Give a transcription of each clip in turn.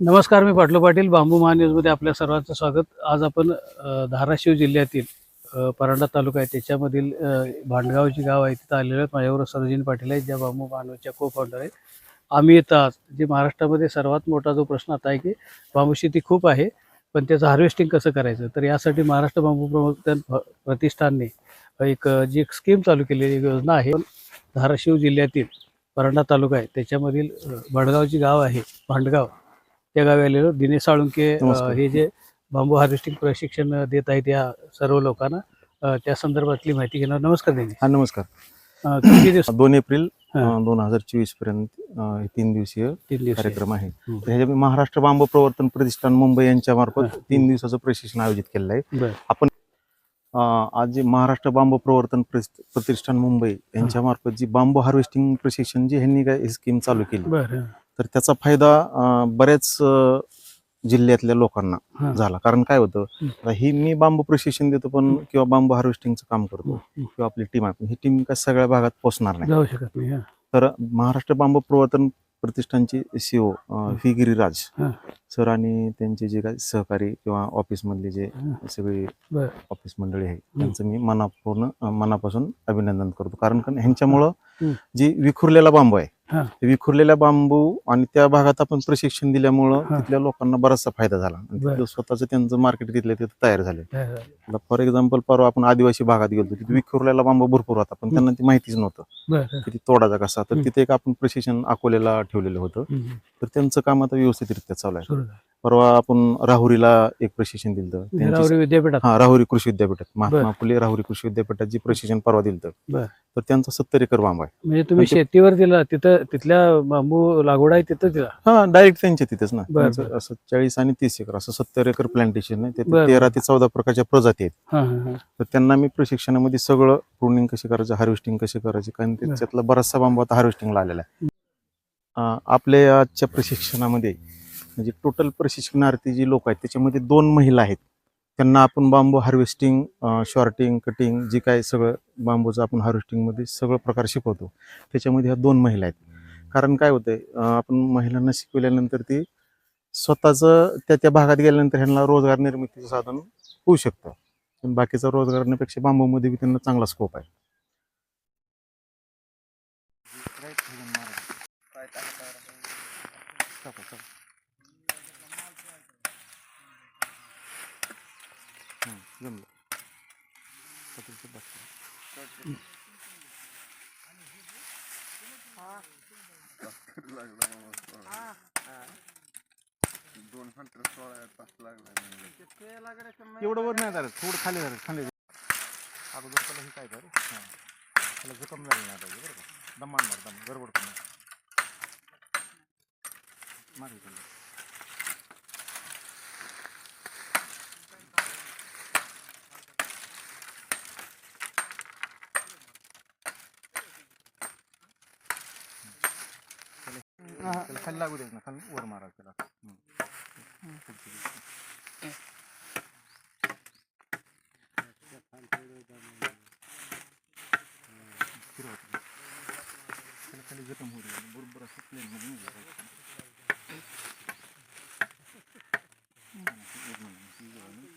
नमस्कार मी पाटलो पाटील बांबू महान्यूजमध्ये आपल्या सर्वांचं स्वागत. आज आपण धाराशिव जिल्ह्यातील परांडा तालुका आहे. त्याच्यामधील भांडगावची भांडगाव जी गाव आहे तिथं आलेलं आहेत माझ्यावर सरजीन पाटील आहेत ज्या बांबू महानूजच्या को फाउंडर आहेत. आम्ही येत आज जे महाराष्ट्रामध्ये सर्वात मोठा जो प्रश्न आता आहे की बांबू शेती खूप आहे पण त्याचं हार्वेस्टिंग कसं करायचं? तर यासाठी महाराष्ट्र बांबू प्रवर्तन प्रतिष्ठानने एक जी एक स्कीम चालू केलेली एक योजना आहे धाराशिव जिल्ह्यातील परांडा तालुका आहे. त्याच्यामधील भांडगावची भडगावची गाव आहे भांडगाव त्या गावी आलेलो दिनेश साळुंके अ. हे जे बांबू हार्वेस्टिंग प्रशिक्षण देत आहेत या सर्व लोकांना अ, त्या संदर्भातली माहिती घेणार. नमस्कार दिनेश. हा नमस्कार. अ, किती दिवस दोन एप्रिल हा. दोन हजार चोवीसपर्यंत अं, हे तीन दिवसीय तीन दिवस कार्यक्रम आहे. हम्म. तर महाराष्ट्र बांबू प्रवर्तन प्रतिष्ठान मुंबई यांच्या मार्फत हा. तीन दिवसाचं प्रशिक्षण आयोजित केलेलं आहे. बरं. अं, आज जे महाराष्ट्र बांबू प्रवर्तन प्रतिष्ठान मुंबई यांच्या मार्फत जी बांबू हार्वेस्टिंग प्रशिक्षण जी ह्यांनी काय स्कीम चालू केली. बरं. तर त्याचा फायदा बऱ्याच जिल्ह्यातल्या लोकांना. झाला कारण काय होतं. आता ही मी बांबू प्रशिक्षण देतो पण. किंवा बांबू हार्वेस्टिंगचं काम करतो. किंवा आपली टीम आहे ही टीम काय सगळ्या भागात पोहोचणार नाही जाऊ शकत नाही. तर महाराष्ट्र बांबू प्रवर्तन प्रतिष्ठानचे सीओ गिरिराज हा. सर आणि त्यांचे जे काही सहकारी किंवा ऑफिस मधले जे. सगळे ऑफिस मंडळी आहे त्यांचं मी मनापूर्ण मनापासून अभिनंदन करतो कारण ह्यांच्यामुळं. जी विखुरलेला बांबू आहे ते विखुरलेल्या बांबू आणि त्या भागात आपण प्रशिक्षण दिल्यामुळं. तिथल्या लोकांना बराचसा फायदा झाला स्वतःचं त्यांचं मार्केट तिथलं तिथं तयार झाले? फॉर एक्झाम्पल परवा आपण आदिवासी भागात गेलो तिथे विखुरलेला बांबू भरपूर होता पण त्यांना ती माहितीच नव्हतं बरं की ती तोडाचा कसा तर. तिथे एक आपण प्रशिक्षण अकोल्याला ठेवलेलं होतं. तर त्यांचं काम आता व्यवस्थितरित्या चालू आहे. परवा आपण राहुरीला एक प्रशिक्षण दिलं राहुरी विद्यापीठात. हा राहुरी कृषी विद्यापीठात. महात्मा. फुले राहुरी कृषी विद्यापीठात जी प्रशिक्षण परवा दिलं. तर त्यांचा सत्तर एकर बांब आहे. म्हणजे तुम्ही शेतीवर दिला तिथं तिथल्या बांबू लागवड आहे तिथं दिला. हा डायरेक्ट त्यांच्या तिथेच ना. असं चाळीस आणि तीस एकर असं सत्तर एकर प्लांटेशन आहे. तेरा ते चौदा प्रकारच्या प्रजाती आहेत. तर त्यांना मी प्रशिक्षणामध्ये सगळं प्रुनिंग कशी करायचं हार्वेस्टिंग कशी करायची कारण बरं. त्याच्यातला बराचसा बांबू आता हार्वेस्टिंगला आलेला आहे. आपल्या आजच्या प्रशिक्षणामध्ये म्हणजे टोटल प्रशिक्षणार्थी जी लोक आहेत त्याच्यामध्ये दोन महिला आहेत. त्यांना आपण बांबू हार्वेस्टिंग शॉर्टिंग कटिंग जे काय सगळं बांबूचं आपण हार्वेस्टिंगमध्ये सगळं प्रकार शिकवतो. त्याच्यामध्ये ह्या दोन महिला आहेत. कारण काय होतंय आपण महिलांना शिकवल्यानंतर ती स्वतःचं त्या त्या भागात गेल्यानंतर ह्यांना रोजगार निर्मितीचं साधन होऊ शकतं. पण बाकीचा रोजगारण्यापेक्षा बांबूमध्ये बी त्यांना चांगला स्कोप आहे. दोन हंटर सोळा तास लागला एवढं वर नाही झालं थोडं खाली झालं खाली अगोदर त्याला हे काय कर त्याला जखम झाली नाही पाहिजे बरं का? दमान मार दम गडबड करणार मागे इकडलं. त्याला त्याला खाली लागू द्यायचं ना खाली वर मारा त्याला. खाली जखम होऊ द्यायचं. बरोबर असं प्लेन मध्ये नाही जायचं. एक मिनिट, ही जवळ ना.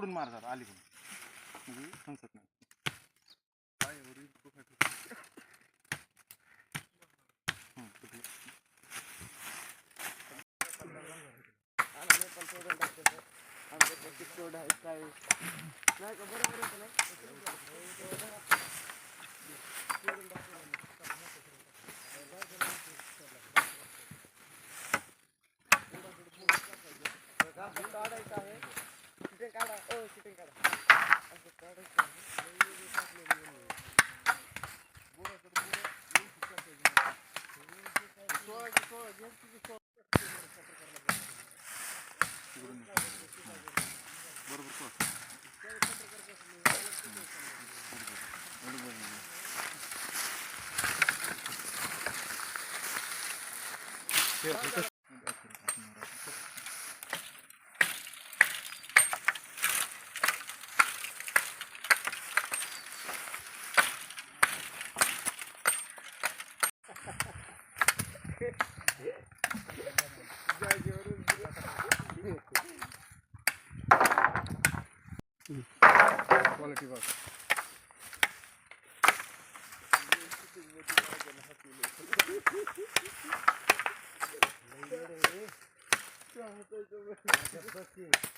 हं, सुटली. तिकडून मार जरा अलीकडून म्हणजे संसत नाही हं, सुटली. Yeah, because... quality work. Yeah,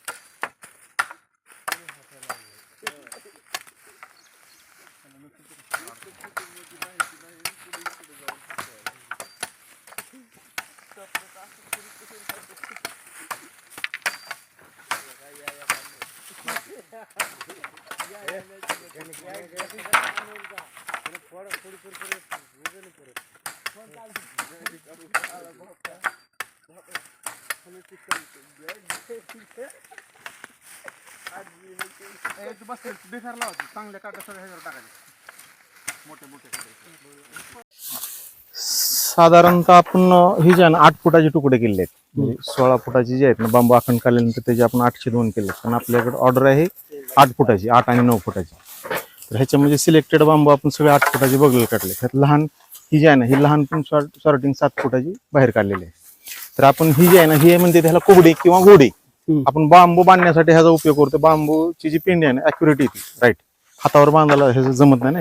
बस होती चांगल्या काटा सगळ्या ह्याच्यावर टाकायचे मोठे मोठे साधारणतः आपण ही जे आहे ना आठ फुटाचे तुकडे केले आहेत. म्हणजे सोळा फुटाचे जे आहेत ना बांबू आखंड काढल्यानंतर त्याचे आपण आठशे दोन केले पण आपल्याकडे ऑर्डर आहे आठ फुटाची आठ आणि नऊ फुटाची. तर ह्याच्यामध्ये सिलेक्टेड बांबू आपण सगळे आठ फुटाचे बगल काढले. त्यात लहान ही जी आहे ना ही लहान पण सॉर्टिंग सात फुटाची बाहेर काढलेली आहे. तर आपण ही जी आहे ना ही म्हणते त्याला कोबडी किंवा गोडी हम्म. आपण बांबू बांधण्यासाठी ह्याचा उपयोग करतो. बांबूची जी पिंडी आहे ना अॅक्युरेट येते. राईट हातावर बांधायला ह्याचं जमत नाही ना.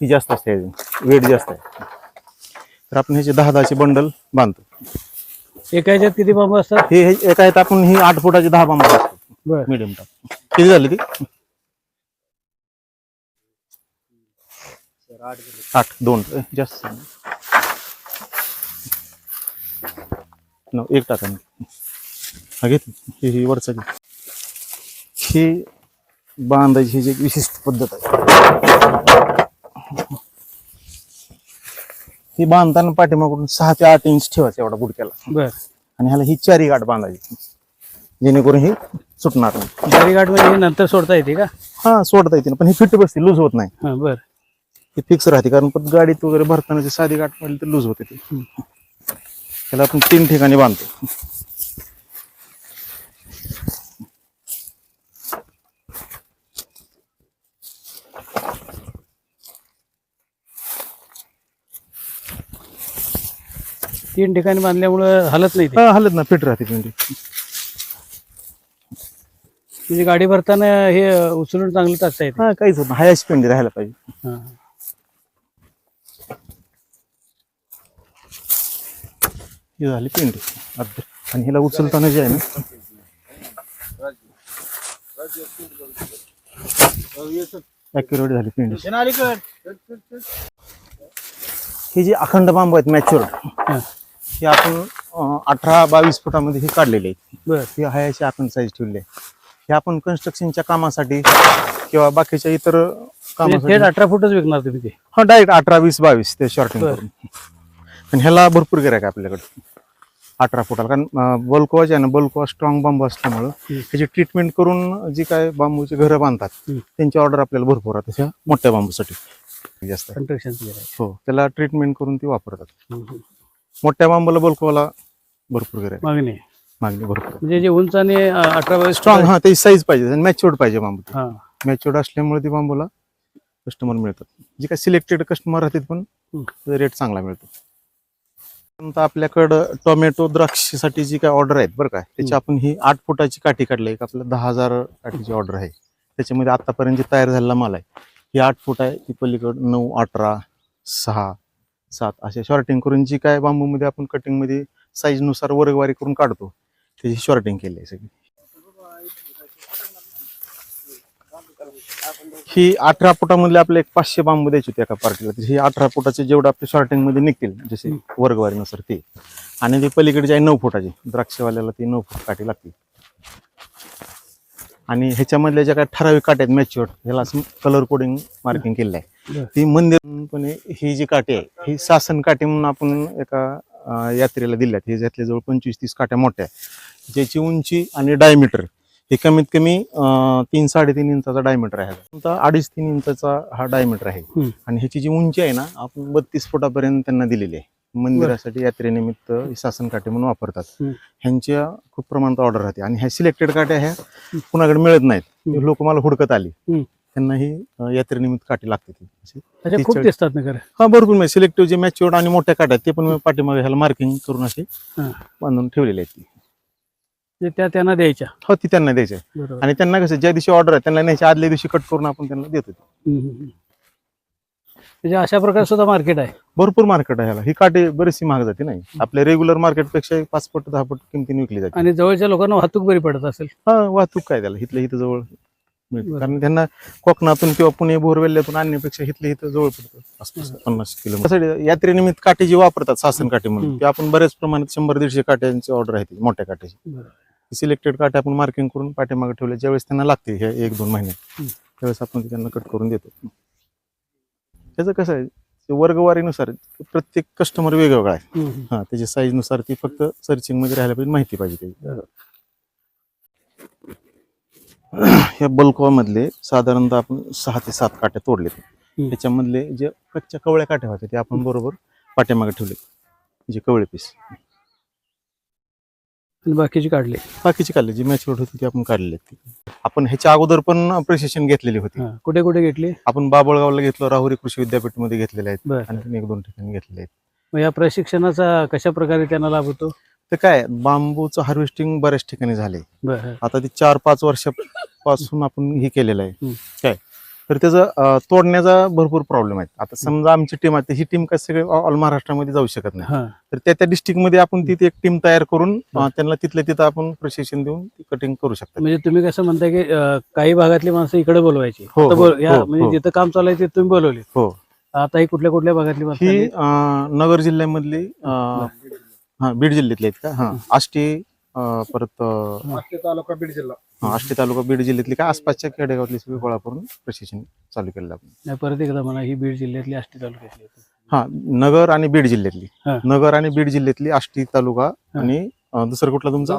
ही जास्त असते वेट जास्त आहे. तर आपण ह्याचे दहा दहाचे बंडल बांधतो. एका ह्याच्यात किती बांबू असतात? हे एका आहेत आपण ही आठ फुटाचे दहा बांबू बर. मिडियम टाक किती झाली ती? आठ दोन जास्त एक टाका. हा घेत. ही वरचा ही बांधायची ही एक विशिष्ट पद्धत आहे. ही बांधताना पाठीमागून सहा ते आठ इंच ठेवायचं एवढा बुडक्याला. बर. आणि ह्याला ही चारी गाठ बांधायची. जेणेकरून ही सुटणार नाही. गाडी गाठ म्हणजे नंतर सोडता येते का? हा सोडता येते ना, पण ही फिट बसते लूज होत नाही. बर. ती फिक्स राहते. कारण पण गाडीत वगैरे भरताना जी साधी गाठ पडली तर लूज होते ती. त्याला आपण तीन ठिकाणी बांधतो. तीन ठिकाणी बांधल्यामुळं हलत नाही ते. हा हलत ना फिट राहते पिंडी म्हणजे गाडी भरताना हे उचलून चांगलं टाकता येते. हा काहीच होत नाही. हायची पिंडी राहायला पाहिजे. हा. ही झाली पिंडी. आणि हिला उचलताना जे आहे ना अॅक्युरेट झाली पिंडी. ही जी अखंड बांबू आहेत मॅच्युअर हा. आपण अठरा बावीस फुटामध्ये ही काढलेली आहे बर. ही हायाची आपण साईज ठेवली आहे हे आपण कन्स्ट्रक्शनच्या कामासाठी किंवा बाकीच्या इतर कामासाठी अठरा फुटच विकणार तुम्ही ते. हा डायरेक्ट अठरा वीस बावीस ते शॉर्टिंग. करून. पण ह्याला भरपूर गिरायक आपल्याकडे. अठरा फुटाला. कारण बल्कोवा जे आहे ना बल्कोवा स्ट्रॉंग बांबू असल्यामुळं त्याची ट्रीटमेंट करून जी काय बांबूची घरं बांधतात. त्यांची ऑर्डर आपल्याला भरपूर राहते ह्या मोठ्या बांबूसाठी. जास्त. आहे. हो त्याला ट्रीटमेंट करून ती वापरतात. मोठ्या बांबूला बल्कोवाला भरपूर गिरायक मागणी. आहे. मागणी भरपूर. आहे. म्हणजे जे उंच आणि अठरा स्ट्रॉंग हा त्याची साईज पाहिजे मॅच्युअर्ड पाहिजे बांबू हा. मॅच्युअर्ड असल्यामुळे ती बांबूला कस्टमर मिळतात. जे काय सिलेक्टेड कस्टमर राहतात पण रेट चांगला मिळतो. आपल्याकडं टोमॅटो द्राक्षीसाठी जी काय ऑर्डर आहेत बरं का त्याची आपण ही आठ फुटाची काठी काढली एक आपलं दहा हजार काठीची ऑर्डर आहे. त्याच्यामध्ये आतापर्यंत जे तयार झालेला माल आहे ही आठ फूट आहे. ती पलीकडं नऊ अठरा सहा सात असे शॉर्टिंग करून जी काय बांबूमध्ये आपण कटिंगमध्ये साईजनुसार वर्गवारी करून काढतो त्याची शॉर्टिंग केली आहे सगळी. ही अठरा फुटामधले आपले एक पाचशे बांबू द्यायचे होते एका पार्टीला तर ही अठरा फुटाचे जेवढे आपले शॉर्टिंगमध्ये निघतील जसे वर्गवारीनुसार ते. आणि ते पलीकडे जे आहे नऊ फुटाचे द्राक्षवाल्याला ती नऊ फूट काठी लागतील आणि ह्याच्यामधल्या ज्या काही ठराविक काट्या आहेत मॅच्युअर ह्याला असं कलर कोडिंग मार्किंग केलेलं आहे. ती मंदिरपणे ही जी काठी आहे ही शासन काठी म्हणून आपण एका यात्रेला दिल्यात. ही यातल्या जवळ पंचवीस तीस काट्या मोठ्या आहेत. ज्याची उंची आणि डायमीटर हे कमीत कमी तीन साडेतीन इंचाचा डायमीटर आहे. आता अडीच तीन इंचाचा हा डायमीटर आहे. आणि ह्याची जी उंची आहे ना आपण बत्तीस फुटापर्यंत त्यांना दिलेली आहे. मंदिरासाठी यात्रेनिमित्त शासन काटे म्हणून वापरतात. ह्यांच्या खूप प्रमाणात ऑर्डर राहते. आणि ह्या सिलेक्टेड काट्या ह्या कुणाकडे मिळत नाहीत. लोक मला हुडकत आली. त्यांना ही यात्रेनिमित्त काठी लागते हा भरपूर म्हणजे सिलेक्टिव्ह जे मॅच्युअर्ड आणि मोठ्या काट्या ते पण मी पाठीमागे ह्याला मार्किंग करून असे. बांधून ठेवलेले आहेत. ती त्या त्यांना द्यायच्या. हो ती त्यांना द्यायचे बरोबर. आणि त्यांना कसं ज्या दिवशी ऑर्डर आहे त्यांना न्यायच्या आदल्या दिवशी कट करून आपण त्यांना देतो ती. हम्म, हम्म, हम्म. म्हणजे अशा प्रकारे सुद्धा मार्केट आहे. भरपूर मार्केट आहे ह्याला. ही काटे बरीचशी महाग जाते नाही. आपल्या रेग्युलर मार्केटपेक्षा एक पाच पट दहा पट किमतीने विकली जाते. आणि जवळच्या लोकांना वाहतूक बरी पडत असेल. हा वाहतूक काय त्याला? इथल्या इथं जवळ मिळते. बरं. कारण त्यांना कोकणातून किंवा पुणे बोरवेल्ल्यातून आणण्यापेक्षा इथल्या इथं जवळ पडतं. आसपास. पन्नास किलोमीटर. यात्रेनिमित्त काटे जे वापरतात शासन काटे म्हणून हम्म. ते आपण बऱ्याच प्रमाणात शंभर दीडशे काट्यांची ऑर्डर आहे ती, मोठ्या काट्याची. सिलेक्टेड काटे आपण मार्किंग करून पाठीमागे ठेवले ज्यावेळेस त्यांना लागते हे एक दोन हम्म. त्यावेळेस आपण त्यांना कट करून देतो. त्याचं कसं आहे ते वर्गवारीनुसार प्रत्येक कस्टमर वेगवेगळा आहे. हा त्याच्या साईजनुसार ती फक्त सर्चिंगमध्ये राहायला पाहिजे माहिती पाहिजे त्याची या बल्कवा मधले साधारणतः आपण सहा ते सात काट्या तोडलेत त्याच्यामधले जे कच्च्या कवळ्या काट्या होत्या ते आपण बरोबर पाठीमागे ठेवले. जे कवळे पीस आणि बाकीची काढली. बाकीची काढले जी मॅच्युअर्ड होती ती आपण काढले आपण ह्याच्या अगोदर पण प्रशिक्षण घेतलेली होती. हा. कुठे कुठे घेतली? आपण बाबळगावला घेतलं राहुरी कृषी विद्यापीठमध्ये घेतलेले आहेत. बर. आणखी एक दोन ठिकाणी घेतलेले आहेत. मग या प्रशिक्षणाचा कशा प्रकारे त्यांना लाभ होतो? तर काय बांबूचं हार्वेस्टिंग बऱ्याच ठिकाणी झालंय. बरं. आता ते चार पाच वर्षापासून आपण हे केलेलं आहे. हम्म. काय? तर त्याचं तोडण्याचा भरपूर प्रॉब्लेम आहे आता समजा आमची टीम आहे ही टीम काय सगळे ऑल महाराष्ट्रामध्ये जाऊ शकत नाही. हा. तर त्या त्या डिस्ट्रिक्टमध्ये आपण तिथे एक टीम तयार करून त्यांना तिथल्या तिथं आपण प्रशिक्षण देऊन कटिंग करू शकतो म्हणजे तुम्ही कसं म्हणताय की काही भागातली माणसं इकडे बोलवायची. हो, हो, या हो, म्हणजे. जिथं काम चालू आहे तिथं तुम्ही बोलवली. हो. आता ही कुठल्या कुठल्या भागातली माणसं ही नगर जिल्ह्यामधली हा. बीड जिल्ह्यातली आहेत का? हा. आष्टी परत तालुका बीड जिल्हा. आष्टी तालुका बीड जिल्ह्यातली का आसपासच्या खेडेगावातली सगळी गोळा करून प्रशिक्षण चालू केलेलं आपण. नाही, परत एकदा म्हणा ही बीड जिल्ह्यातली आष्टी तालुक्यातली आहे. हा नगर आणि बीड जिल्ह्यातली. हा. नगर आणि बीड जिल्ह्यातली आष्टी तालुका आणि अं, दुसरं कुठला तुमचा?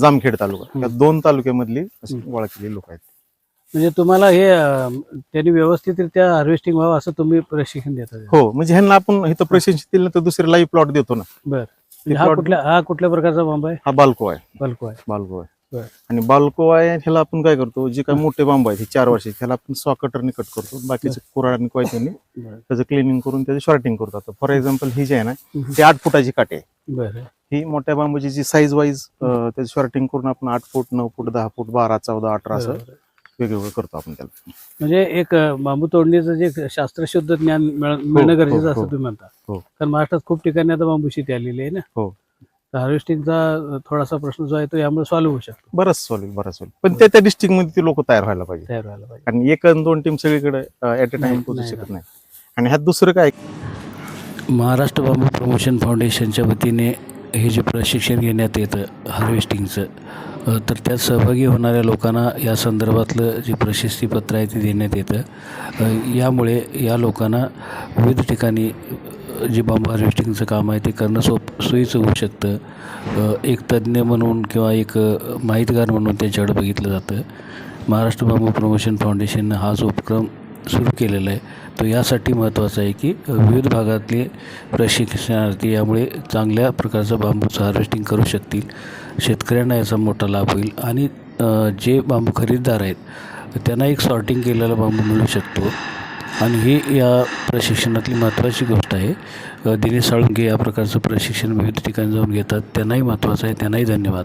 जामखेड तालुका. या दोन तालुक्यामधली अशी. गोळा केलेली लोक आहेत. म्हणजे तुम्हाला हे अं, त्यांनी व्यवस्थितरित्या हार्वेस्टिंग व्हावं असं तुम्ही प्रशिक्षण देता हो म्हणजे ह्यांना आपण इथं प्रशिक्षण दिलं तर दुसरे लाईव्ह प्लॉट देतो ना. बर. ते हा plot- कुठल्या हा कुठल्या प्रकारचा बांब आहे? हा बाल्को आहे. बल्को आहे. बाल्को आहे. आणि बाल्को आहे ह्याला आपण काय करतो जे काही मोठे बांबू आहेत हे चार वर्षाचे ह्याला आपण सॉकटरने कट करतो. बाकीचे कुराडाने कोयत्याने बरं. त्याचं क्लिनिंग करून त्याचं शॉर्टिंग करतो. आता फॉर एक्झाम्पल ही जी आहे ना. ती आठ फुटाची काटे ही मोठ्या बांबूची जी साईज वाईज त्याचं शॉर्टिंग करून आपण आठ फूट नऊ फूट दहा फूट बारा चौदा अठरा असं. वेगवेगळं करतो आपण त्याला. म्हणजे एक बांबू तोडणीचं जे शास्त्रशुद्ध ज्ञान मिळ- मिळणं हो, गरजेचं हो, असं हो. तुम्ही म्हणता. हो. कारण महाराष्ट्रात खूप ठिकाणी आता बांबू शेती आलेली आहे ना. हो. तर हार्वेस्टिंगचा थोडासा प्रश्न जो आहे तो यामुळे सॉल्व्ह होऊ शकतो. बरंच सॉल्व बरंच सॉल्व पण त्या त्या डिस्ट्रिक्टमध्ये ते लोक तयार व्हायला पाहिजे. तयार व्हायला पाहिजे. कारण एक आणि दोन टीम सगळीकडे ऍट अ नाही, टाइम पोहोचू नाही शकत नाही. आणि ह्यात दुसरं काय? महाराष्ट्र बांबू प्रमोशन फाउंडेशनच्या वतीने हे जे प्रशिक्षण घेण्यात येतं हार्वेस्टिंगचं अ, तर त्यात सहभागी होणाऱ्या लोकांना या संदर्भातलं जे प्रशस्तीपत्र आहे ते देण्यात येतं. अ, यामुळे या लोकांना विविध ठिकाणी जे बांबू हार्वेस्टिंगचं काम आहे ते करणं सोप सोयीचं होऊ शकतं. एक तज्ज्ञ म्हणून किंवा एक माहितगार म्हणून त्यांच्याकडे बघितलं जातं. महाराष्ट्र बांबू प्रमोशन फाउंडेशननं हा जो उपक्रम सुरू केलेला आहे. तो यासाठी महत्त्वाचा आहे की विविध भागातले प्रशिक्षणार्थी यामुळे चांगल्या प्रकारचं बांबूचं हार्वेस्टिंग करू शकतील. शेतकऱ्यांना याचा मोठा लाभ होईल आणि जे बांबू खरेदीदार आहेत त्यांना एक सॉर्टिंग केलेला बांबू मिळू शकतो. आणि ही या प्रशिक्षणातली महत्त्वाची गोष्ट आहे. दिनेश साळुंके या प्रकारचं प्रशिक्षण विविध ठिकाणी जाऊन घेतात. त्यांनाही महत्त्वाचं आहे. त्यांनाही धन्यवाद.